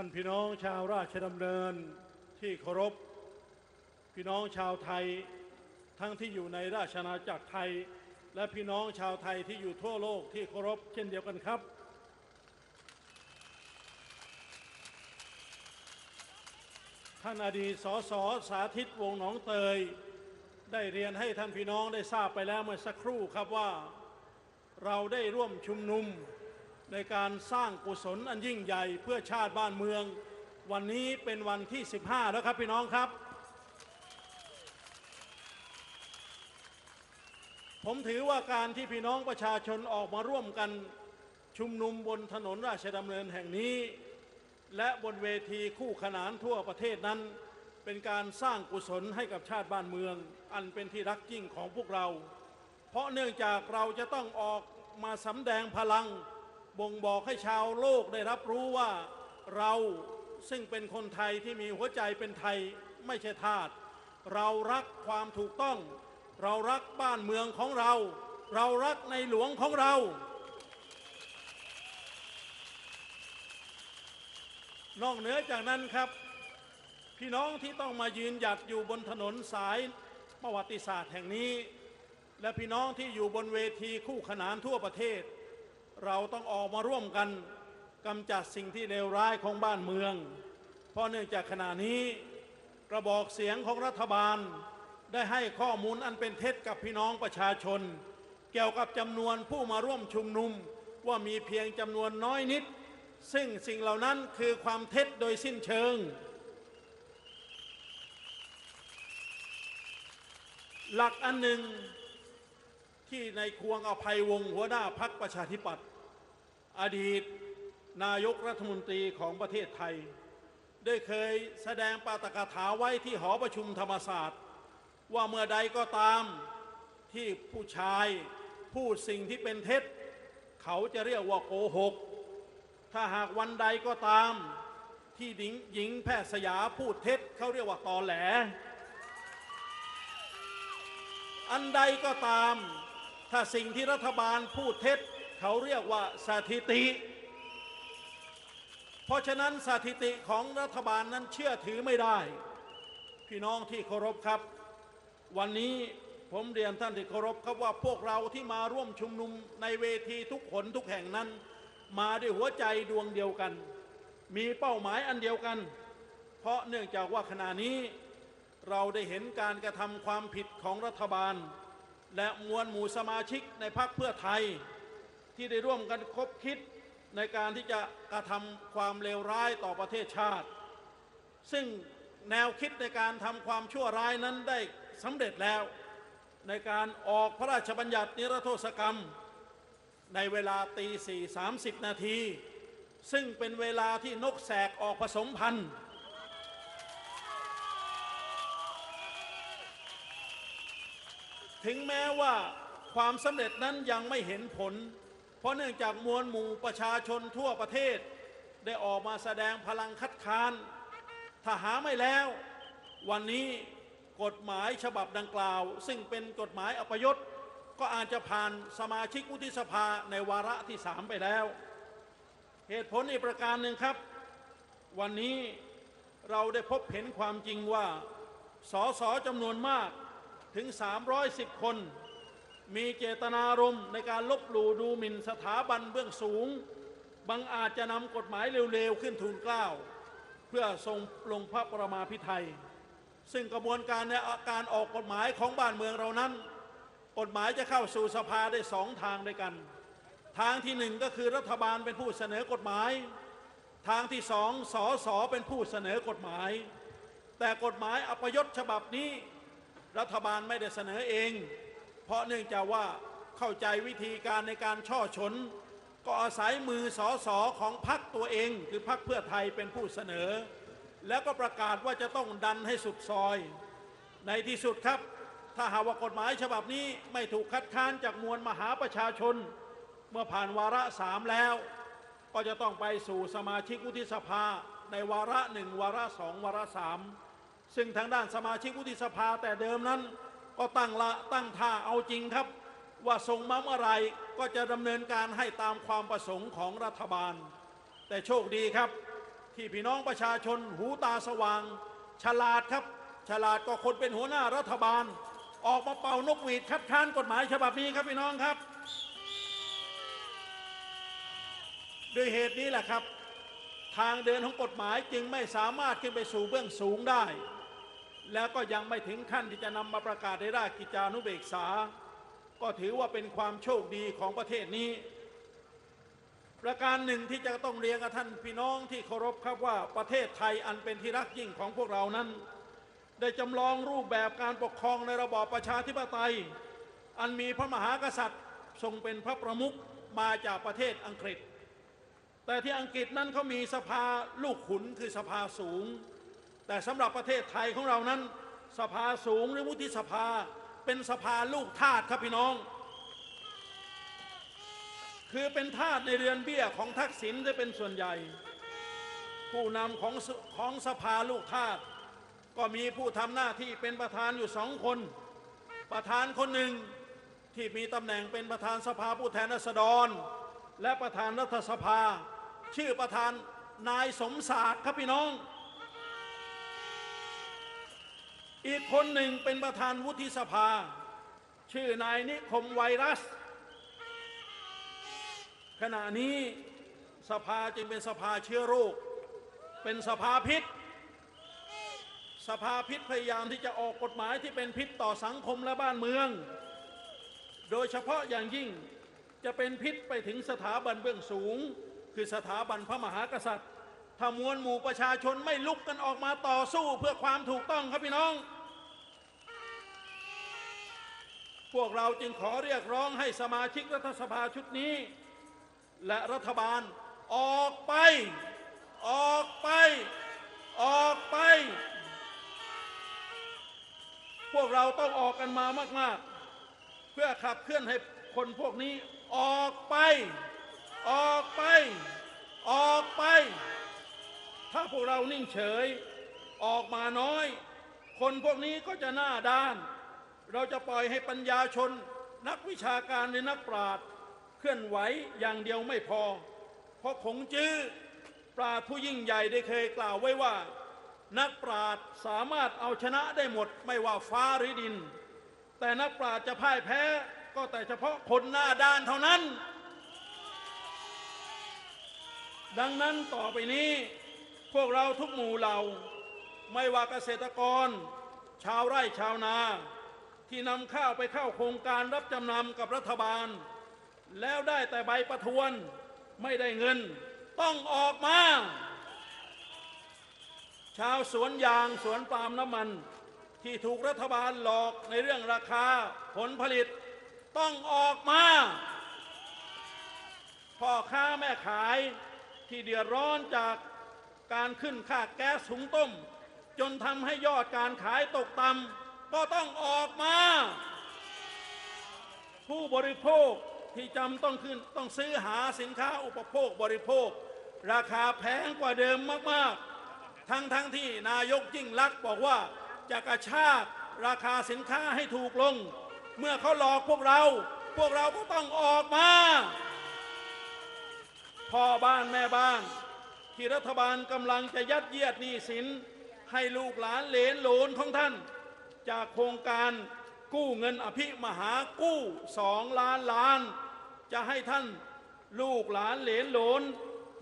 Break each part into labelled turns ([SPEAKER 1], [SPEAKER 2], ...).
[SPEAKER 1] ท่านพี่น้องชาวราชดำเนินที่เคารพ พี่น้องชาวไทย ทั้งที่อยู่ในราชอาณาจักรไทย และพี่น้องชาวไทยที่อยู่ทั่วโลกที่เคารพเช่นเดียวกันครับ ท่านอดีตสสสาธิตวงหนองเตย ได้เรียนให้ท่านพี่น้องได้ทราบไปแล้วเมื่อสักครู่ครับว่า เราได้ร่วมชุมนุม ในการสร้างกุศลอันยิ่งใหญ่เพื่อชาติบ้านเมือง วันนี้เป็นวันที่ 15 แล้วครับพี่น้องครับ ผมถือว่าการที่พี่น้องประชาชนออกมาร่วมกันชุมนุมบนถนนราชดำเนินแห่งนี้ และบนเวทีคู่ขนานทั่วประเทศนั้น เป็นการสร้างกุศลให้กับชาติบ้านเมือง อันเป็นที่รักยิ่งของพวกเรา เพราะเนื่องจากเราจะต้องออกมาสำแดงพลัง บ่งบอกให้ชาวโลกได้รับรู้ว่าเราซึ่งเป็นคนไทยที่มีหัวใจเป็นไทยไม่ใช่ทาสเรารักความถูกต้อง เรารักบ้านเมืองของเรา เรารักในหลวงของเรา นอกเหนือจากนั้นครับ พี่น้องที่ต้องมายืนหยัดอยู่บนถนนสายประวัติศาสตร์แห่งนี้ และพี่น้องที่อยู่บนเวทีคู่ขนานทั่วประเทศ เราต้องออกมาร่วมกันกำจัดสิ่งที่เลวร้ายของบ้านเมือง เพราะเนื่องจากขณะนี้กระบอกเสียงของรัฐบาล ได้ให้ข้อมูลอันเป็นเท็จกับพี่น้องประชาชน เกี่ยวกับจำนวนผู้มาร่วมชุมนุมว่ามีเพียงจำนวนน้อยนิด ซึ่งสิ่งเหล่านั้นคือความเท็จโดยสิ้นเชิง หลักอันหนึ่งที่ในควงอภัยวงศ์หัวหน้าพักประชาธิปัตย์ อดีตนายกรัฐมนตรีของประเทศไทย ได้เคยแสดงปาตกถาไว้ที่หอประชุมธรรมศาสตร์ ว่าเมื่อใดก็ตามที่ผู้ชายพูดสิ่งที่เป็นเท็จ เขาจะเรียกว่าโกหก ถ้าหากวันใดก็ตาม ที่หญิงหญิงแพทย์สยาพูดเท็จ เขาเรียกว่าตอแหล อันใดก็ตาม ถ้าสิ่งที่รัฐบาลพูดเท็จ เขาเรียกว่าสถิติ เพราะฉะนั้นสถิติของรัฐบาลนั้นเชื่อถือไม่ได้ พี่น้องที่เคารพครับ วันนี้ผมเรียนท่านที่เคารพครับว่าพวกเราที่มาร่วมชุมนุมในเวทีทุกขนทุกแห่งนั้น มาด้วยหัวใจดวงเดียวกัน มีเป้าหมายอันเดียวกัน เพราะเนื่องจากว่าขณะนี้เราได้เห็นการกระทำความผิดของรัฐบาล และมวลหมู่สมาชิกในพรรคเพื่อไทย ที่ได้ร่วมกันคบคิดในการที่จะกระทำความเลวร้ายต่อประเทศชาติ ซึ่งแนวคิดในการทำความชั่วร้ายนั้นได้สำเร็จแล้ว ในการออกพระราชบัญญัตินิรโทษกรรม ในเวลาตีสี่สามสิบนาที ซึ่งเป็นเวลาที่นกแสกออกผสมพันธุ์ถึงแม้ว่าความสำเร็จนั้นยังไม่เห็นผล เพราะเนื่องจากมวลหมู่ประชาชนทั่วประเทศ ได้ออกมาแสดงพลังคัดค้านถ้าหาไม่แล้ว วันนี้กฎหมายฉบับดังกล่าว ซึ่งเป็นกฎหมายอพยศก็อาจจะผ่านสมาชิกวุฒิสภาในวาระที่สามไปแล้ว เหตุผลอีกประการหนึ่งครับ วันนี้เราได้พบเห็นความจริงว่าสสจำนวนมากถึง 310 คน มีเจตนารมณ์ในการลบหลู่ดูหมิ่นสถาบันเบื้องสูง บางอาจจะนำกฎหมายเร็วๆ ขึ้นทูลเกล้า เพื่อทรงลงพระประมาพิไทย ซึ่งกระบวนการในการออกกฎหมายของบ้านเมืองเรานั้น กฎหมายจะเข้าสู่สภาได้สองทางด้วยกัน ทางที่หนึ่งก็คือรัฐบาลเป็นผู้เสนอกฎหมาย ทางที่สองสอสอเป็นผู้เสนอกฎหมาย แต่กฎหมายอพยศฉบับนี้ รัฐบาลไม่ได้เสนอเอง เพราะเนื่องจากว่าเข้าใจวิธีการในการช่อฉนก็อาศัยมือสอสอของพรรคตัวเอง คือพรรคเพื่อไทยเป็นผู้เสนอ แล้วก็ประกาศว่าจะต้องดันให้สุดซอย ในที่สุดครับ ถ้าหากว่ากฎหมายฉบับนี้ไม่ถูกคัดค้านจากมวลมหาประชาชน เมื่อผ่านวาระสามแล้ว ก็จะต้องไปสู่สมาชิกวุฒิสภา ในวาระหนึ่งวาระสองวาระสามซึ่งทางด้านสมาชิกวุฒิสภาแต่เดิมนั้น ก็ตั้งละตั้งท่าเอาจริงครับ ว่าส่งมาเมื่อไรก็จะดำเนินการให้ตามความประสงค์ของรัฐบาล แต่โชคดีครับ ที่พี่น้องประชาชนหูตาสว่าง ฉลาดครับ ฉลาดก็คนเป็นหัวหน้ารัฐบาล ออกมาเป่านกหวีดคัดค้านกฎหมายฉบับนี้ครับพี่น้องครับ ด้วยเหตุนี้แหละครับ ทางเดินของกฎหมายจึงไม่สามารถขึ้นไปสู่เบื้องสูงได้ แล้วก็ยังไม่ถึงขั้นที่จะนำมาประกาศในราชกิจจานุเบกษา ก็ถือว่าเป็นความโชคดีของประเทศนี้ ประการหนึ่งที่จะต้องเรียนกับท่านพี่น้องที่เคารพครับว่าประเทศไทยอันเป็นที่รักยิ่งของพวกเรานั้น ได้จำลองรูปแบบการปกครองในระบอบประชาธิปไตย อันมีพระมหากษัตริย์ทรงเป็นพระประมุขมาจากประเทศอังกฤษ แต่ที่อังกฤษนั้นเขามีสภาลูกขุนคือสภาสูง แต่สำหรับประเทศไทยของเรานั้น สภาสูงหรือวุฒิสภา เป็นสภาลูกทาสครับพี่น้อง คือเป็นทาสในเรือนเบี้ยของทักษิณจะเป็นส่วนใหญ่ ผู้นำของของสภาลูกทาสก็มีผู้ทำหน้าที่เป็นประธานอยู่สองคน ประธานคนหนึ่งที่มีตำแหน่งเป็นประธานสภาผู้แทนราษฎร และประธานรัฐสภา ชื่อประธานนายสมศักดิ์ครับพี่น้อง อีกคนหนึ่งเป็นประธานวุฒิสภา ชื่อนายนิคมไวรัส ขณะนี้สภาจึงเป็นสภาเชื้อโรค เป็นสภาพิษ สภาพิษพยายามที่จะออกกฎหมายที่เป็นพิษต่อสังคมและบ้านเมือง โดยเฉพาะอย่างยิ่งจะเป็นพิษไปถึงสถาบันเบื้องสูง คือสถาบันพระมหากษัตริย์ ถ้ามวลหมู่ประชาชนไม่ลุกกันออกมาต่อสู้เพื่อความถูกต้องครับพี่น้อง พวกเราจึงขอเรียกร้องให้สมาชิกรัฐสภาชุดนี้ และรัฐบาลออกไป ออกไป ออกไป พวกเราต้องออกกันมามาก ๆ เพื่อขับเคลื่อนให้คนพวกนี้ออกไป ออก เรานิ่งเฉย ออกมาน้อย คนพวกนี้ก็จะหน้าด้าน เราจะปล่อยให้ปัญญาชน นักวิชาการหรือนักปราชญ์เคลื่อนไหวอย่างเดียวไม่พอ เพราะขงจื้อปราชญ์ผู้ยิ่งใหญ่ได้เคยกล่าวไว้ว่า นักปราชญ์สามารถเอาชนะได้หมดไม่ว่าฟ้าหรือดิน แต่นักปราชญ์จะพ่ายแพ้ก็แต่เฉพาะคนหน้าด้านเท่านั้น ดังนั้นต่อไปนี้ พวกเราทุกหมู่เหล่า ไม่ว่าเกษตรกร ชาวไร่ชาวนา ที่นำข้าวไปเข้าโครงการรับจำนำกับรัฐบาล แล้วได้แต่ใบประทวนไม่ได้เงิน ต้องออกมา ชาวสวนยางสวนปาล์มน้ำมัน ที่ถูกรัฐบาลหลอกในเรื่องราคาผลผลิต ต้องออกมาพ่อค้าแม่ขายที่เดือดร้อนจาก การขึ้นค่าแก๊สถุงต้ม จนทำให้ยอดการขายตกต่ำก็ต้องออกมา ผู้บริโภคที่จำต้องขึ้นต้องซื้อหาสินค้าอุปโภคบริโภค ราคาแพงกว่าเดิมมากๆ ทั้งทั้งที่นายกยิ่งลักษณ์บอกว่าจะกระชากราคาสินค้าให้ถูกลง เมื่อเขาหลอกพวกเรา พวกเราก็ต้องออกมาพ่อบ้านแม่บ้าน ที่รัฐบาลกำลังจะยัดเยียดหนี้สิน ให้ลูกหลานเหลนโหลนของท่าน จากโครงการกู้เงินอภิมหากู้สองล้านล้าน จะให้ท่านลูกหลานเหลนโหลน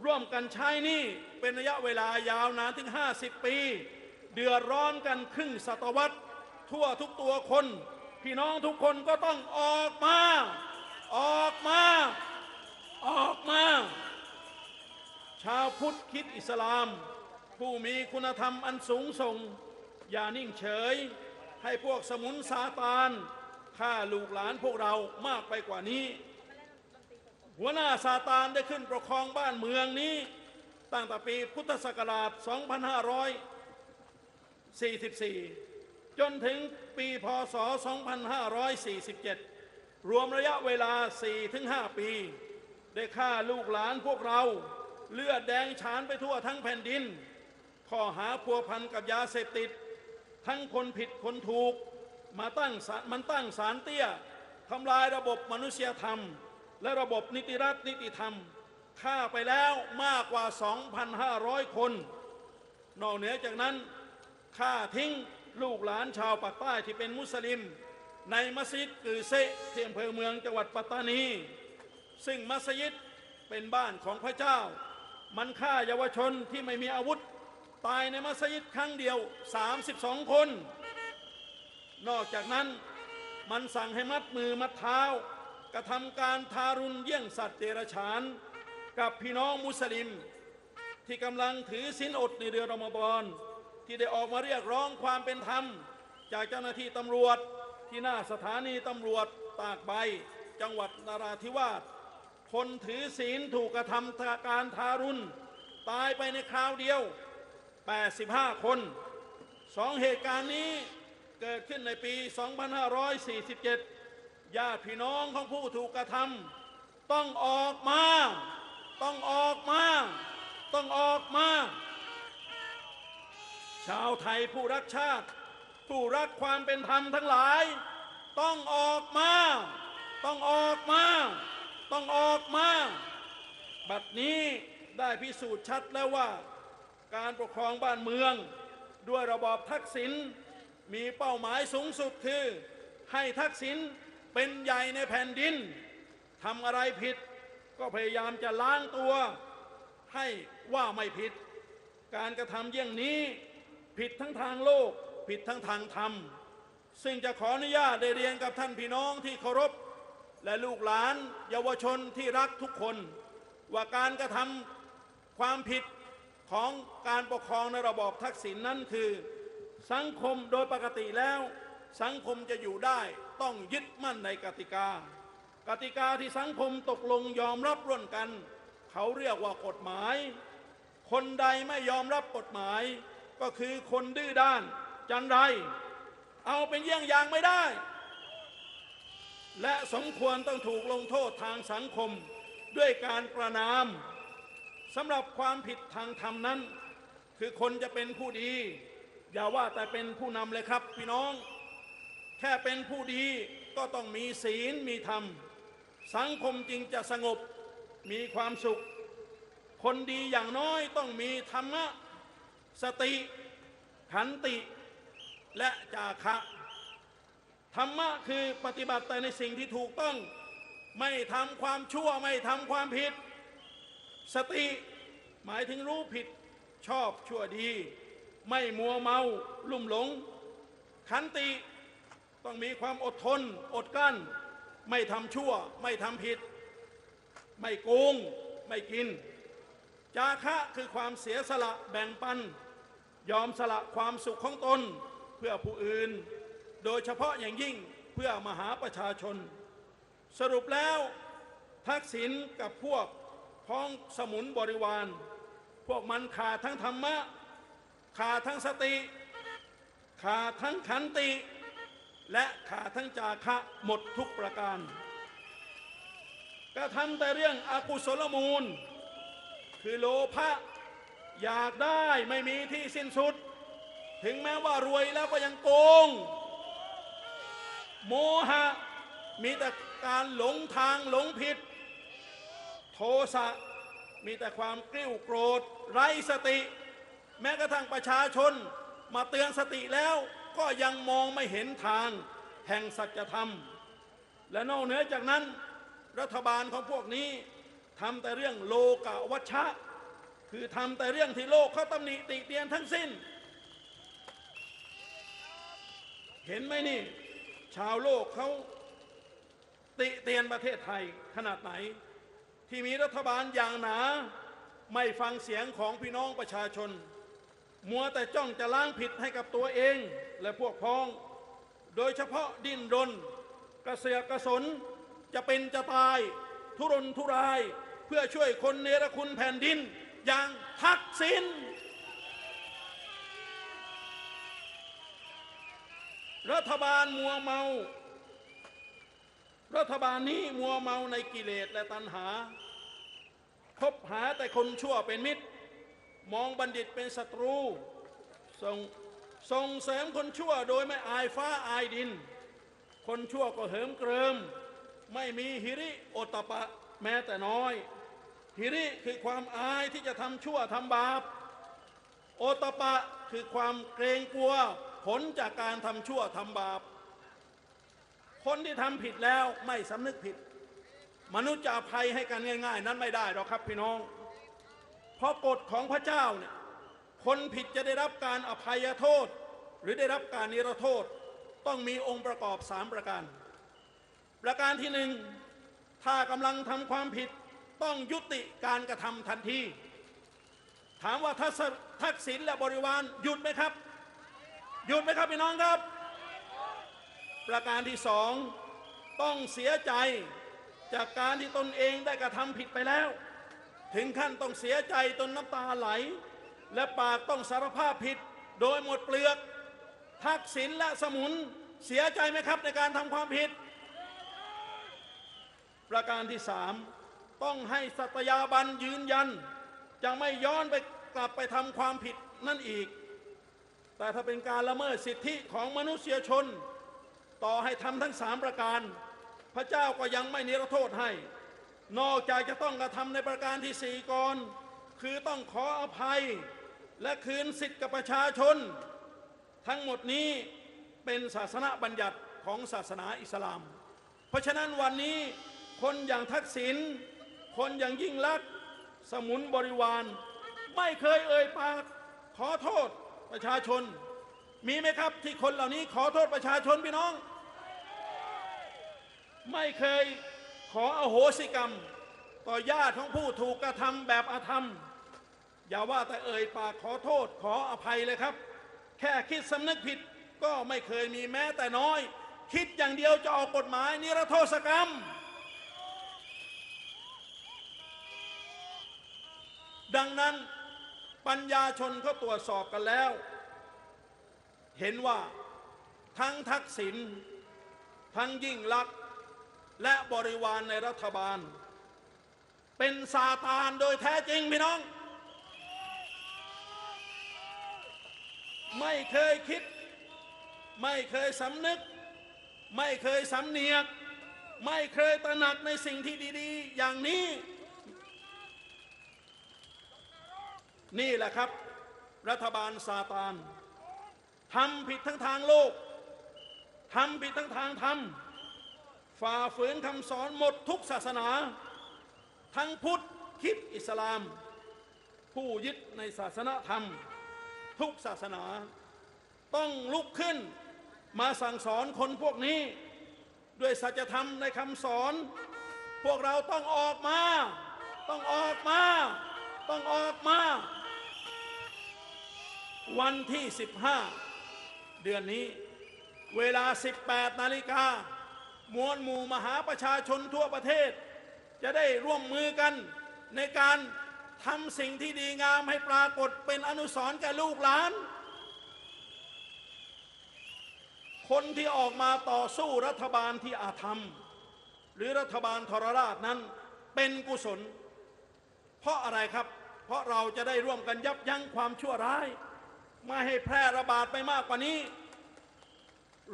[SPEAKER 1] ร่วมกันใช้หนี้เป็นระยะเวลายาวนานถึง 50 ปี เดือดร้อนกันครึ่งศตวรรษ ทั่วทุกตัวคน พี่น้องทุกคนก็ต้องออกมา ออกมา ออกมา ชาวพุทธคิดอิสลาม ผู้มีคุณธรรมอันสูงส่ง อย่านิ่งเฉย ให้พวกสมุนซาตานฆ่าลูกหลานพวกเรามากไปกว่านี้ หัวหน้าซาตานได้ขึ้นปกครองบ้านเมืองนี้ ตั้งแต่ปีพุทธศักราช 2544 จนถึงปีพศ 2547 รวมระยะเวลา 4-5 ปี ได้ฆ่าลูกหลานพวกเรา เลือดแดงฉานไปทั่วทั้งแผ่นดิน ข้อหาพัวพันกับยาเสพติด ทั้งคนผิดคนถูก มาตั้งมันตั้งสารเตี้ยทำลายระบบมนุษยธรรม และระบบนิติรัฐนิติธรรมฆ่าไปแล้วมากกว่า 2,500 คน นอกเหนือจากนั้นฆ่าทิ้งลูกหลานชาวปากใต้ที่เป็นมุสลิม ในมัสยิดกือเซะที่อำเภอเมืองจังหวัดปัตตานี ซึ่งมัสยิดเป็นบ้านของพระเจ้า มันฆ่าเยาวชนที่ไม่มีอาวุธ ตายในมัสยิดครั้งเดียว 32 คน นอกจากนั้นมันสั่งให้มัดมือมัดเท้า กระทำการทารุณเยี่ยงสัตว์เดรัจฉาน กับพี่น้องมุสลิม ที่กำลังถือศีลอดในเดือนรอมฎอนที่ได้ออกมาเรียกร้องความเป็นธรรม จากเจ้าหน้าที่ตำรวจที่หน้าสถานีตำรวจตากใบ จังหวัดนราธิวาส คนถือศีลถูกกระทำการทารุณ ตายไปในคราวเดียว 85 คนสองเหตุการณ์นี้เกิดขึ้นในปี 2547 ญาติพี่น้องของผู้ถูกกระทำต้องออกมา ต้องออกมา ต้องออกมา ชาวไทยผู้รักชาติ ผู้รักความเป็นธรรมทั้งหลาย ต้องออกมา ต้องออกมา ต้องออกมา บัดนี้ได้พิสูจน์ชัดแล้วว่า การปกครองบ้านเมือง ด้วยระบอบทักษิณมีเป้าหมายสูงสุดคือ ให้ทักษิณเป็นใหญ่ในแผ่นดินทำอะไรผิด ก็พยายามจะล้างตัว ให้ว่าไม่ผิด การกระทำเยี่ยงนี้ผิดทั้งทางโลก ผิดทั้งทางธรรม ซึ่งจะขออนุญาตได้เรียนกับท่านพี่น้องที่เคารพ และลูกหลานเยาวชนที่รักทุกคน ว่าการกระทำความผิดของการปกครองในระบอบทักษิณนนั้นคือ สังคมโดยปกติแล้ว สังคมจะอยู่ได้ต้องยึดมั่นในกติกา กติกาที่สังคมตกลงยอมรับร่วมกัน เขาเรียกว่ากฎหมาย คนใดไม่ยอมรับกฎหมาย ก็คือคนดื้อด้าน จันไร เอาเป็นเยี่ยงอย่างไม่ได้ และสมควรต้องถูกลงโทษทางสังคมด้วยการประนามสำหรับความผิดทางธรรมนั้น คือคนจะเป็นผู้ดี อย่าว่าแต่เป็นผู้นำเลยครับพี่น้อง แค่เป็นผู้ดีก็ต้องมีศีลมีธรรม สังคมจริงจะสงบมีความสุข คนดีอย่างน้อยต้องมีธรรมะ สติ ขันติ และจาคะ ธรรมะคือปฏิบัติแต่ในสิ่งที่ถูกต้อง ไม่ทำความชั่วไม่ทำความผิด สติหมายถึงรู้ผิดชอบชั่วดี ไม่มัวเมาลุ่มหลง ขันติต้องมีความอดทน อดกลั้น ไม่ทำชั่ว ไม่ทำผิด ไม่โกง ไม่กิน จาคะคือความเสียสละแบ่งปัน ยอมสละความสุขของตนเพื่อผู้อื่น โดยเฉพาะอย่างยิ่งเพื่อมหาประชาชน สรุปแล้วทักษิณกับพวกพ้องสมุนบริวาร พวกมันขาดทั้งธรรมะ ขาดทั้งสติ ขาดทั้งขันติ และขาดทั้งจาคะหมดทุกประการกระทำแต่เรื่องอากุศลมูล คือโลภะอยากได้ไม่มีที่สิ้นสุด ถึงแม้ว่ารวยแล้วก็ยังโกง โมหะ มีแต่การหลงทางหลงผิด โทสะ มีแต่ความกริ้วโกรธ ไร้สติ แม้กระทั่งประชาชนมาเตือนสติแล้วก็ยังมองไม่เห็นทางแห่งสัจธรรม และนอกเหนือจากนั้น รัฐบาลของพวกนี้ทำแต่เรื่องโลกาวัชชะ คือทำแต่เรื่องที่โลกเขาตำหนิติเตียนทั้งสิ้น เห็นไหมนี่ ชาวโลกเขาติเตียนประเทศไทยขนาดไหน ที่มีรัฐบาลอย่างหนา ไม่ฟังเสียงของพี่น้องประชาชน มัวแต่จ้องจะล้างผิดให้กับตัวเองและพวกพ้อง โดยเฉพาะดิ้นรน กระเสือกกระสนจะเป็นจะตาย ทุรนทุราย เพื่อช่วยคนเนรคุณแผ่นดิน อย่างทักษิณ รัฐบาลมัวเมา รัฐบาลนี้มัวเมาในกิเลสและตัณหา คบหาแต่คนชั่วเป็นมิตร มองบัณฑิตเป็นศัตรูส่งส่งเสริมคนชั่วโดยไม่อายฟ้าอายดิน คนชั่วก็เหิมเกริม ไม่มีหิริโอตตปะแม้แต่น้อย ฮิริคือความอายที่จะทำชั่วทำบาป โอตปะคือความเกรงกลัว ผลจากการทำชั่วทำบาป คนที่ทำผิดแล้วไม่สำนึกผิด มนุษย์จะอภัยให้กันง่าย ๆ นั้นไม่ได้หรอกครับพี่น้อง เพราะกฎของพระเจ้าเนี่ยคนผิดจะได้รับการอภัยโทษ หรือได้รับการนิรโทษ ต้องมีองค์ประกอบสามประการ ประการที่หนึ่งถ้ากำลังทำความผิดต้องยุติการกระทำทันที ถามว่าทัศทักษิณและบริวารหยุดไหมครับ หยุดไหมครับพี่น้องครับ ประการที่สองต้องเสียใจจากการที่ตนเองได้กระทำผิดไปแล้ว ถึงขั้นต้องเสียใจจนน้ำตาไหล และปากต้องสารภาพผิดโดยหมดเปลือก ทักษิณและสมุนเสียใจไหมครับในการทำความผิด ประการที่สามต้องให้สัตยาบันยืนยัน จะไม่ย้อนไปกลับไปทำความผิดนั่นอีก แต่ถ้าเป็นการละเมิดสิทธิของมนุษยชน ต่อให้ทำทั้งสามประการ พระเจ้าก็ยังไม่นิรโทษให้ นอกจากจะต้องกระทำในประการที่สี่ก่อน คือต้องขออภัย และคืนสิทธิ์กับประชาชน ทั้งหมดนี้เป็นศาสนาบัญญัติของศาสนาอิสลาม เพราะฉะนั้นวันนี้คนอย่างทักษิณคนอย่างยิ่งลักษณ์สมุนบริวาร ไม่เคยเอ่ยปากขอโทษ ประชาชน มีไหมครับที่คนเหล่านี้ขอโทษประชาชนพี่น้อง ไม่เคยขออโหสิกรรม ต่อญาติของผู้ถูกกระทำแบบอาธรรม อย่าว่าแต่เอ่ยปากขอโทษขออภัยเลยครับ แค่คิดสำนึกผิดก็ไม่เคยมีแม้แต่น้อย คิดอย่างเดียวจะออกกฎหมายนิรโทษกรรม ดังนั้น ปัญญาชนเขาตรวจสอบกันแล้ว เห็นว่าทั้งทักษิณทั้งยิ่งลักษณ์และบริวารในรัฐบาล เป็นซาตานโดยแท้จริงพี่น้อง ไม่เคยคิด ไม่เคยสำนึก ไม่เคยสำเนียก ไม่เคยตระหนักในสิ่งที่ดี ๆ อย่างนี้ นี่แหละครับ รัฐบาลซาตานทำผิดทั้งทางโลกทำผิดทั้งทางธรรมฝ่าฝืนคำสอนหมดทุกศาสนา ทั้งพุทธคิดอิสลาม ผู้ยึดในศาสนาธรรม ทุกศาสนา ต้องลุกขึ้นมาสั่งสอนคนพวกนี้ ด้วยสัจธรรมในคำสอน พวกเราต้องออกมา ต้องออกมา ต้องออกมา วันที่ 15 เดือนนี้ เวลา 18 นาฬิกามวลหมู่มหาประชาชนทั่วประเทศ จะได้ร่วมมือกันในการทำสิ่งที่ดีงามให้ปรากฏเป็นอนุสรณ์แก่ลูกหลาน คนที่ออกมาต่อสู้รัฐบาลที่อาธรรม หรือรัฐบาลทรราชนั้นเป็นกุศล เพราะอะไรครับ เพราะเราจะได้ร่วมกันยับยั้งความชั่วร้าย ไม่ให้แพร่ระบาดไปมากกว่านี้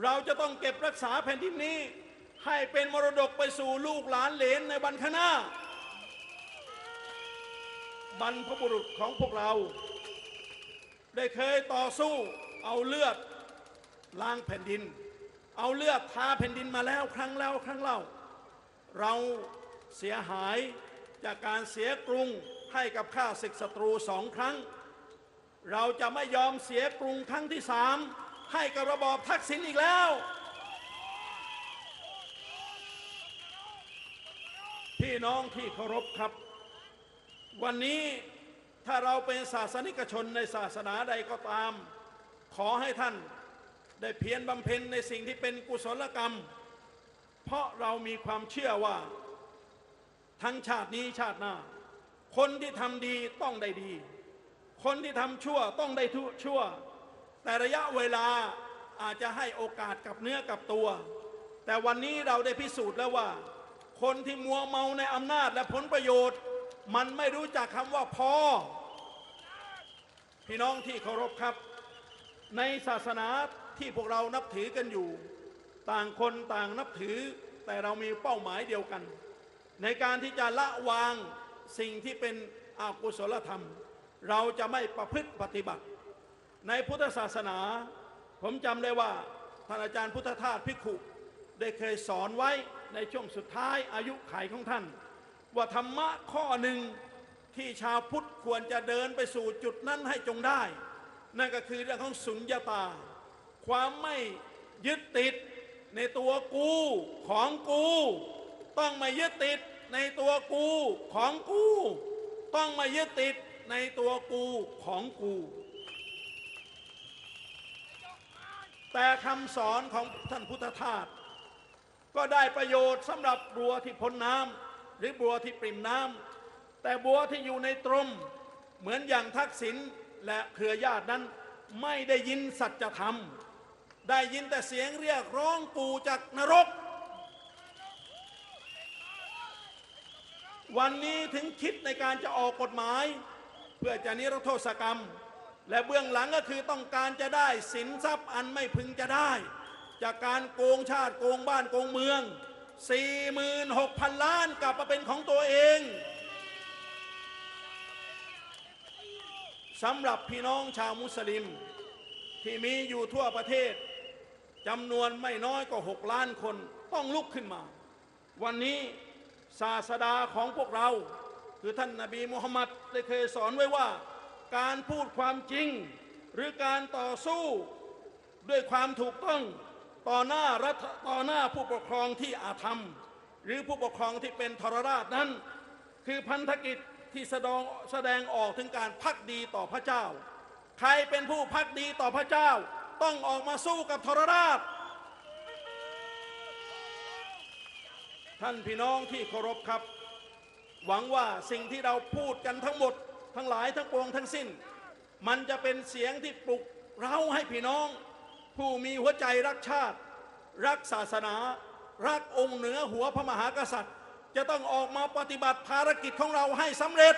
[SPEAKER 1] เราจะต้องเก็บรักษาแผ่นดินนี้ ให้เป็นมรดกไปสู่ลูกหลานเหลนในวันข้างหน้าบรรพบุรุษของพวกเรา ได้เคยต่อสู้เอาเลือดล้างแผ่นดิน เอาเลือดทาแผ่นดินมาแล้วครั้งแล้วครั้งเล่า เราเสียหายจากการเสียกรุงให้กับข้าศึกศัตรูสองครั้ง เราจะไม่ยอมเสียกรุงครั้งที่สามให้กับระบอบทักษิณอีกแล้ว พี่น้องที่เคารพครับ วันนี้ถ้าเราเป็นศาสนิกชนในศาสนาใดก็ตาม ขอให้ท่านได้เพียรบำเพ็ญในสิ่งที่เป็นกุศลกรรม เพราะเรามีความเชื่อว่า ทั้งชาตินี้ชาติหน้า คนที่ทำดีต้องได้ดี คนที่ทำชั่วต้องได้ทุชั่ว แต่ระยะเวลาอาจจะให้โอกาสกับเนื้อกับตัว แต่วันนี้เราได้พิสูจน์แล้วว่า คนที่มัวเมาในอำนาจและผลประโยชน์ มันไม่รู้จักคำว่าพอ พี่น้องที่เคารพครับ ในศาสนาที่พวกเรานับถือกันอยู่ ต่างคนต่างนับถือ แต่เรามีเป้าหมายเดียวกัน ในการที่จะละวางสิ่งที่เป็นอกุศลธรรม เราจะไม่ประพฤติปฏิบัติ ในพุทธศาสนา ผมจำได้ว่าท่านอาจารย์พุทธทาสพิกขุได้เคยสอนไว้ในช่วงสุดท้ายอายุไขของท่าน ว่าธรรมะข้อหนึ่งที่ชาวพุทธควรจะเดินไปสู่จุดนั้นให้จงได้ นั่นก็คือเรื่องของสุญญตา ความไม่ยึดติดในตัวกูของกู ต้องไม่ยึดติดในตัวกูของกู ต้องไม่ยึดติด ในตัวกูของกู แต่คำสอนของท่านพุทธทาสก็ได้ประโยชน์สำหรับบัวที่พ้นน้ำหรือบัวที่ปริ่มน้ำแต่บัวที่อยู่ในตรม เหมือนอย่างทักษิณและเครือญาตินั้นไม่ได้ยินสัจธรรม ได้ยินแต่เสียงเรียกร้องกูจากนรก วันนี้ถึงคิดในการจะออกกฎหมาย พื่อจะนิรโทษกรรม และเบื้องหลังก็คือต้องการจะได้สินทรัพย์อันไม่พึงจะได้ จากการโกงชาติโกงบ้านโกงเมือง 46,000 ล้านกลับมาเป็นของตัวเองสำหรับพี่น้องชาวมุสลิม ที่มีอยู่ทั่วประเทศจำนวนไม่น้อยกว่า 6 ล้านคนต้องลุกขึ้นมา วันนี้ศาสดาของพวกเรา คือท่านนบีมุฮัมมัดได้เคยสอนไว้ว่า การพูดความจริง หรือการต่อสู้ด้วยความถูกต้องต่อหน้ารัฐต่อหน้าผู้ปกครองที่อาธรรม หรือผู้ปกครองที่เป็นทรราชนั้น คือพันธกิจที่แสดงแสดงออกถึงการพักดีต่อพระเจ้า ใครเป็นผู้พักดีต่อพระเจ้า ต้องออกมาสู้กับทรราช ท่านพี่น้องที่เคารพครับ หวังว่าสิ่งที่เราพูดกันทั้งหมด ทั้งหลายทั้งปวงทั้งสิ้น มันจะเป็นเสียงที่ปลุกเราให้พี่น้อง ผู้มีหัวใจรักชาติ รักศาสนา รักองค์เหนือหัวพระมหากษัตริย์ จะต้องออกมาปฏิบัติภารกิจของเราให้สำเร็จ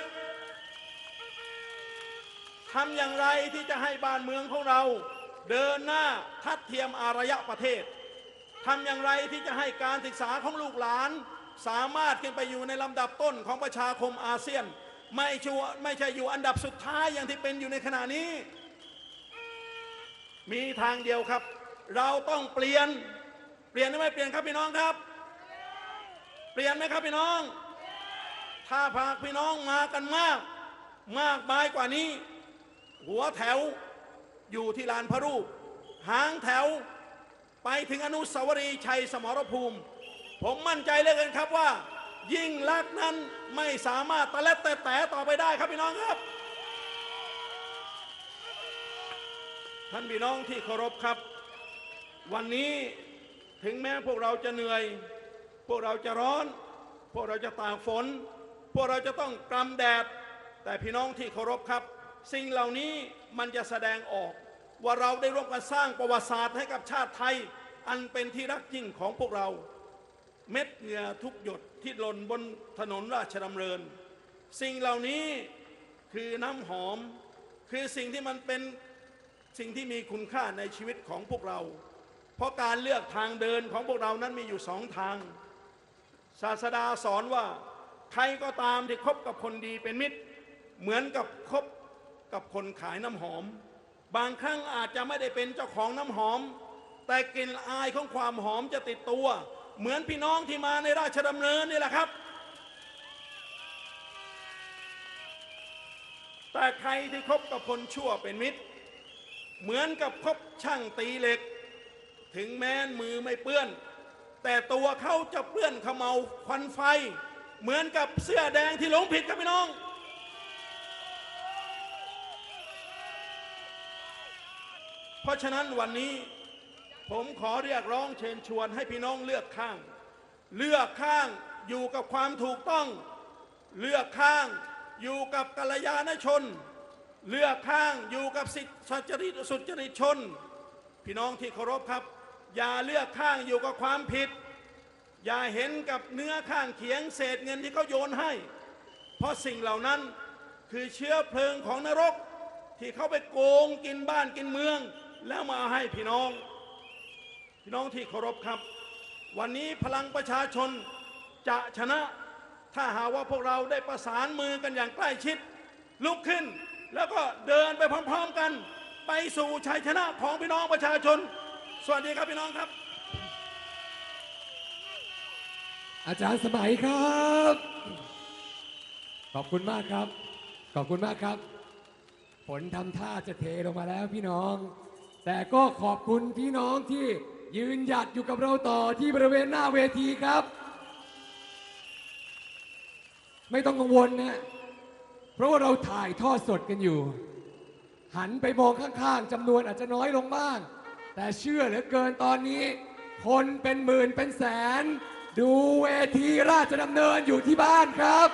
[SPEAKER 1] ทำอย่างไรที่จะให้บ้านเมืองของเรา เดินหน้าทัดเทียมอารยะประเทศทำอย่างไรที่จะให้การศึกษาของลูกหลาน สามารถขึ้นไปอยู่ในลำดับต้นของประชาคมอาเซียน ไม่ชัวไม่ใช่อยู่อันดับสุดท้ายอย่างที่เป็นอยู่ในขณะนี้ มีทางเดียวครับ เราต้องเปลี่ยนเปลี่ยนหรือไม่เปลี่ยนครับพี่น้องครับ เปลี่ยนไหมครับพี่น้อง ถ้าพากพี่น้องมากันมาก มากมายกว่านี้ หัวแถวอยู่ที่ลานพระรูป หางแถวไปถึงอนุสาวรีย์ชัยสมรภูมิ ผมมั่นใจเหลยกันครับว่า ยิ่งลักษณ์นั้นไม่สามารถตะเล็ดแต่แต่ต่อไปได้ครับพี่น้องครับ ท่านพี่น้องที่เคารพครับ วันนี้ถึงแม้พวกเราจะเหนื่อย พวกเราจะร้อน พวกเราจะตากฝน พวกเราจะต้องกรำแดด แต่พี่น้องที่เคารพครับ สิ่งเหล่านี้มันจะแสดงออก ว่าเราได้ร่วมกันสร้างประวัติศาสตร์ให้กับชาติไทย อันเป็นที่รักยิ่งของพวกเรา เม็ดเหงื่อทุกหยดที่หล่นบนถนนราชดำเนิน สิ่งเหล่านี้คือน้ำหอม คือสิ่งที่มันเป็นสิ่งที่มีคุณค่าในชีวิตของพวกเรา เพราะการเลือกทางเดินของพวกเรานั้นมีอยู่สองทาง ศาสดาสอนว่าใครก็ตามที่คบกับคนดีเป็นมิตร เหมือนกับคบกับคนขายน้ำหอม บางครั้งอาจจะไม่ได้เป็นเจ้าของน้ำหอม แต่กลิ่นอายของความหอมจะติดตัว เหมือนพี่น้องที่มาในราชดำเนินนี่แหละครับ แต่ใครที่คบกับคนชั่วเป็นมิตร เหมือนกับคบช่างตีเหล็ก ถึงแม้นมือไม่เปื้อน แต่ตัวเขาจะเปื้อนขมเมาควันไฟ เหมือนกับเสื้อแดงที่หลงผิดครับพี่น้องเพราะฉะนั้นวันนี้ ผมขอเรียกร้องเชิญชวนให้พี่น้องเลือกข้าง เลือกข้างอยู่กับความถูกต้อง เลือกข้างอยู่กับกัลยาณชน เลือกข้างอยู่กับสิทธิสุจริตสุจริตชน พี่น้องที่เคารพครับ อย่าเลือกข้างอยู่กับความผิด อย่าเห็นกับเนื้อข้างเคียงเศษเงินที่เขาโยนให้ เพราะสิ่งเหล่านั้นคือเชื้อเพลิงของนรก ที่เขาไปโกงกินบ้านกินเมือง แล้วมาให้พี่น้อง พี่น้องที่เคารพครับ วันนี้พลังประชาชนจะชนะถ้าหากว่าพวกเราได้ประสานมือกันอย่างใกล้ชิด ลุกขึ้น แล้วก็เดินไปพร้อมๆกัน ไปสู่ชัยชนะของพี่น้องประชาชน สวัสดีครับพี่น้องครับ
[SPEAKER 2] อาจารย์สมัยครับ ขอบคุณมากครับ ขอบคุณมากครับฝนทำท่าจะเทลงมาแล้วพี่น้อง แต่ก็ขอบคุณพี่น้องที่ ยืนหยัดอยู่กับเราต่อที่บริเวณหน้าเวทีครับ ไม่ต้องกังวลนะ เพราะว่าเราถ่ายทอดสดกันอยู่ หันไปมองข้างๆจำนวนอาจจะน้อยลงบ้าง แต่เชื่อเหลือเกินตอนนี้ คนเป็นหมื่นเป็นแสน ดูเวทีราชดำเนินอยู่ที่บ้านครับ